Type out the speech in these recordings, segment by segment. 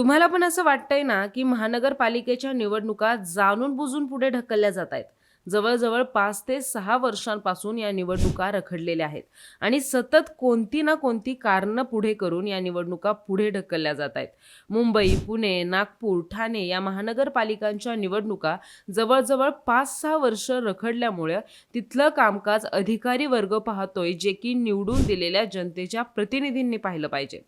तुम्हाला पण असं वाटतंय ना की महानगरपालिकेच्या निवडणुका जाणून बुजून पुढे ढकलल्या जात आहेत? जवळजवळ पाच ते सहा वर्षांपासून या निवडणुका रखडलेल्या आहेत आणि सतत कोणती ना कोणती कारणं पुढे करून या निवडणुका पुढे ढकलल्या जात आहेत. मुंबई पुणे नागपूर ठाणे या महानगरपालिकांच्या निवडणुका जवळजवळ पाच सहा वर्ष रखडल्यामुळे तिथलं कामकाज अधिकारी वर्ग पाहतोय जे की निवडून दिलेल्या जनतेच्या प्रतिनिधींनी पाहिलं पाहिजे.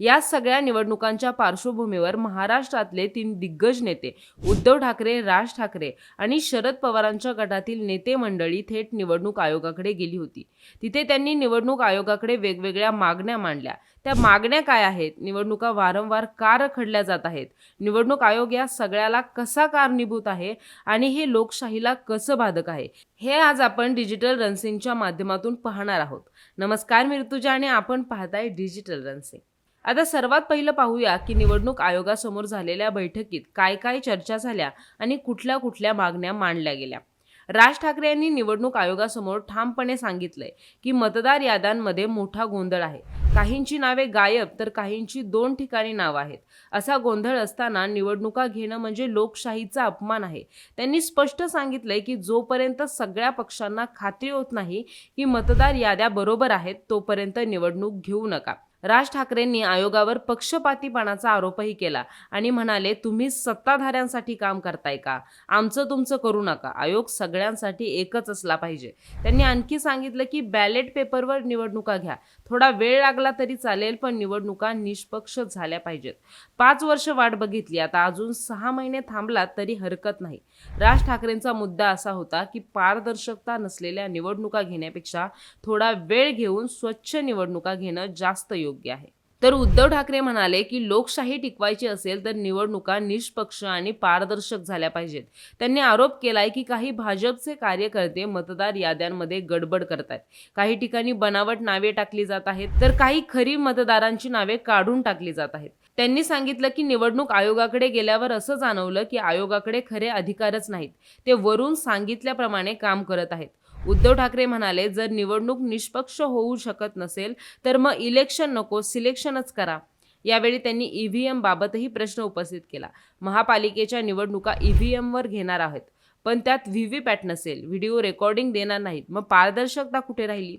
या सगळ्या निवडणुकांच्या पार्श्वभूमीवर महाराष्ट्रातले तीन दिग्गज नेते उद्धव ठाकरे राज ठाकरे आणि शरद पवारांच्या गटातील नेते मंडळी थेट निवडणूक आयोगाकडे गेली होती. तिथे त्यांनी निवडणूक आयोगाकडे वेगवेगळ्या मागण्या मांडल्या. त्या मागण्या काय आहेत? निवडणुका वारंवार का रखडल्या जात आहेत? निवडणूक आयोग या सगळ्याला कसा कारणीभूत आहे? आणि हे लोकशाहीला कसं बाधक आहे? हे आज आपण डिजिटल रनसिंगच्या माध्यमातून पाहणार आहोत. नमस्कार मी ऋतुजा आणि आपण पाहताय डिजिटल रनसिंग. आता सर्वात पहिलं पाहूया की निवडणूक आयोगासमोर झालेल्या बैठकीत काय काय चर्चा झाल्या आणि कुठल्या कुठल्या मागण्या मांडल्या गेल्या. राज ठाकरे यांनी निवडणूक आयोगासमोर ठामपणे सांगितलंय की मतदार याद्यांमध्ये मोठा गोंधळ आहे. काहींची नावे गायब तर काहींची दोन ठिकाणी नावं आहेत. असा गोंधळ असताना निवडणुका घेणं म्हणजे लोकशाहीचा अपमान आहे. त्यांनी स्पष्ट सांगितलंय की जोपर्यंत सगळ्या पक्षांना खात्री होत नाही की मतदार याद्या बरोबर आहेत तोपर्यंत निवडणूक घेऊ नका. राज ठाकरेंनी आयोगावर पक्षपातीपणाचा आरोपही केला आणि म्हणाले तुम्ही सत्ताधाऱ्यांसाठी काम करताय का? आमचं तुमचं करू नका. आयोग सगळ्यांसाठी एकच असला पाहिजे. त्यांनी आणखी सांगितलं की बॅलेट पेपरवर निवडणुका घ्या. थोडा वेळ लागला तरी चालेल पण निवडणुका निष्पक्ष झाल्या पाहिजेत. पाच वर्ष वाट बघितली. आता अजून सहा महिने थांबला तरी हरकत नाही. राज ठाकरेंचा मुद्दा असा होता की पारदर्शकता नसलेल्या निवडणुका घेण्यापेक्षा थोडा वेळ घेऊन स्वच्छ निवडणुका घेणं जास्त योग्य आहे. तर उद्धव ठाकरे म्हणाले की लोकशाही टिकवायची असेल तर निवडणुका निष्पक्ष आणि पारदर्शक झाल्या पाहिजेत. त्यांनी आरोप केलाय की काही भाजपचे कार्यकर्ते मतदार याद्यांमध्ये गडबड करतात काही ठिकाणी बनावट नावे टाकली जात आहेत तर काही खरी मतदारांची नावे काढून टाकली जात आहेत. त्यांनी सांगितलं की निवडणूक आयोगाकडे गेल्यावर असं जाणवलं की आयोगाकडे खरे अधिकारच नाहीत. ते वरून सांगितल्याप्रमाणे काम करत आहेत. उद्धव ठाकरे म्हणाले जर निवडणूक निष्पक्ष होऊ शकत नसेल तर मग इलेक्शन नको सिलेक्शनच करा. यावेळी त्यांनी ईव्हीएम बाबतही प्रश्न उपस्थित केला. महापालिकेच्या निवडणुका ईव्हीएमवर घेणार आहेत पण त्यात व्ही पॅट नसेल. व्हिडिओ रेकॉर्डिंग देणार नाहीत. मग पारदर्शकता कुठे राहिली?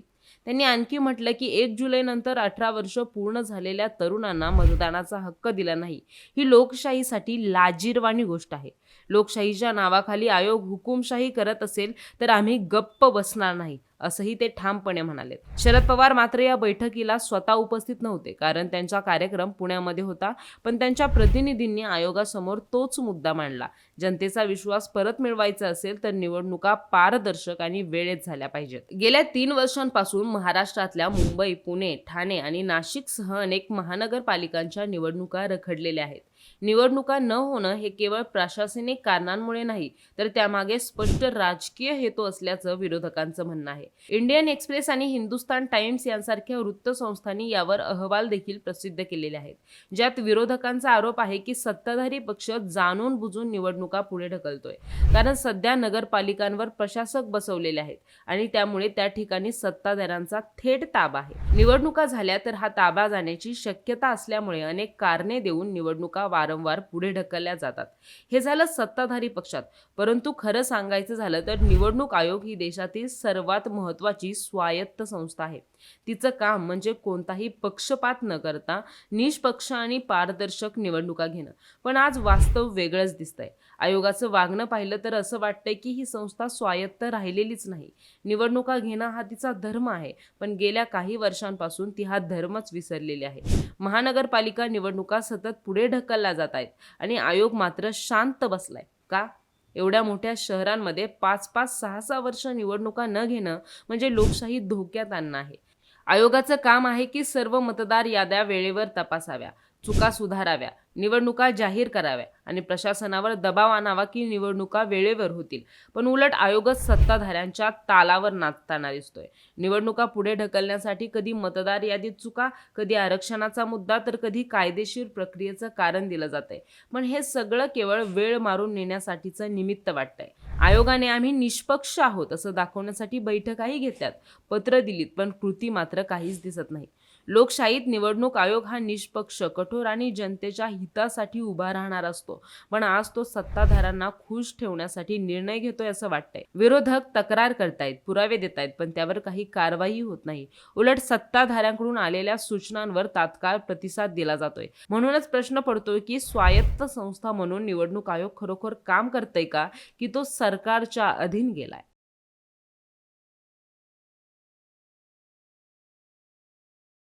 त्यांनी आणखी म्हटलं की एक जुलैनंतर अठरा वर्ष पूर्ण झालेल्या तरुणांना मतदानाचा हक्क दिला नाही. ही लोकशाहीसाठी लाजीरवाणी गोष्ट आहे. लोकशाहीच्या नावाखाली आयोग हुकुमशाही करत असेल तर आम्ही गप्प बसणार नाही. असंही ते ठामपणे म्हणाले. शरद पवार मात्र या बैठकीला स्वतः उपस्थित नव्हते कारण त्यांचा कार्यक्रम पुण्यामध्ये होता पण त्यांच्या प्रतिनिधींनी आयोगासमोर तोच मुद्दा मांडला. जनतेचा विश्वास परत मिळवायचा असेल तर निवडणुका पारदर्शक आणि वेळेत झाल्या पाहिजेत. गेल्या तीन वर्षांपासून महाराष्ट्रातल्या मुंबई पुणे ठाणे आणि नाशिकसह अनेक महानगरपालिकांच्या निवडणुका रखडलेल्या आहेत. निवडणुका न होणं हे केवळ प्रशासनिक कारणांमुळे नाही तर त्यामागे स्पष्ट राजकीय हेतू असल्याचं विरोधकांचं म्हणणं आहे. इंडियन एक्सप्रेस आणि हिंदुस्तान टाइम्स यांसारख्या वृत्तसंस्थांनी यावर अहवाल देखील प्रसिद्ध केलेले आहेत ज्यात विरोधकांचा आरोप आहे की सत्ताधारी पक्ष जाणून बुजून निवडणुका पुढे ढकलतोय. कारण सध्या नगरपालिकांवर प्रशासक बसवलेले आहेत आणि त्यामुळे त्या ठिकाणी सत्ताधाऱ्यांचा थेट ताबा आहे. निवडणुका झाल्या तर हा ताबा जाण्याची शक्यता असल्यामुळे अनेक कारणे देऊन निवडणुका वारंवार पुढे ढकलल्या जातात. हे झालं सत्ताधारी पक्षात. परंतु खरं सांगायचं झालं तर निवडणूक आयोग ही देशातील सर्वात महत्त्वाची स्वायत्त संस्था आहे. तिचं काम म्हणजे कोणताही पक्षपात न करता निष्पक्ष आणि पारदर्शक निवडणुका घेणं. पण आज वास्तव वेगळंच दिसतंय. आयोगाचं वागणं पाहिलं तर असं वाटतंय की ही संस्था स्वायत्त राहिलेलीच नाही. निवडणुका घेणं हा तिचा धर्म आहे पण गेल्या काही वर्षांपासून ती हा धर्मच विसरलेली आहे. महानगरपालिका निवडणुका सतत पुढे ढकलल्या जात आहेत आणि आयोग मात्र शांत बसलाय. का? एवढ्या मोठ्या शहरांमध्ये पाच पाच सहा सहा वर्ष निवडणुका न घेणं म्हणजे लोकशाही धोक्यात आणणं आहे. आयोगाचं काम आहे की सर्व मतदार याद्या वेळेवर तपासाव्या चुका सुधाराव्या निवडणुका जाहीर कराव्या आणि प्रशासनावर दबाव आणावा की निवडणुका वेळेवर होतील. पण उलट आयोगच सत्ताधाऱ्यांच्या तालावर नाचताना दिसतोय. निवडणुका पुढे ढकलण्यासाठी कधी मतदार यादीत चुका कधी आरक्षणाचा मुद्दा तर कधी कायदेशीर प्रक्रियेचं कारण दिलं जातंय. पण हे सगळं केवळ वेळ मारून नेण्यासाठीचं निमित्त वाटतंय. आयोगाने आम्ही निष्पक्ष आहोत असं दाखवण्यासाठी बैठकाही घेतल्यात. पत्र दिलीत पण कृती मात्र काहीच दिसत नाही. लोकशाहीत निवडणूक आयोग हा निष्पक्ष कठोर आणि जनतेच्या हितासाठी उभा राहणार असतो. पण आज तो सत्ताधाऱ्यांना खुश ठेवण्यासाठी निर्णय घेतोय असं वाटतंय. विरोधक तक्रार करतायत पुरावे देत आहेत पण त्यावर काही कारवाई होत नाही. उलट सत्ताधाऱ्यांकडून आलेल्या सूचनांवर तात्काळ प्रतिसाद दिला जातोय. म्हणूनच प्रश्न पडतोय की स्वायत्त संस्था म्हणून निवडणूक आयोग खरोखर काम करतय का? की तो सरकारच्या अधीन गेलाय?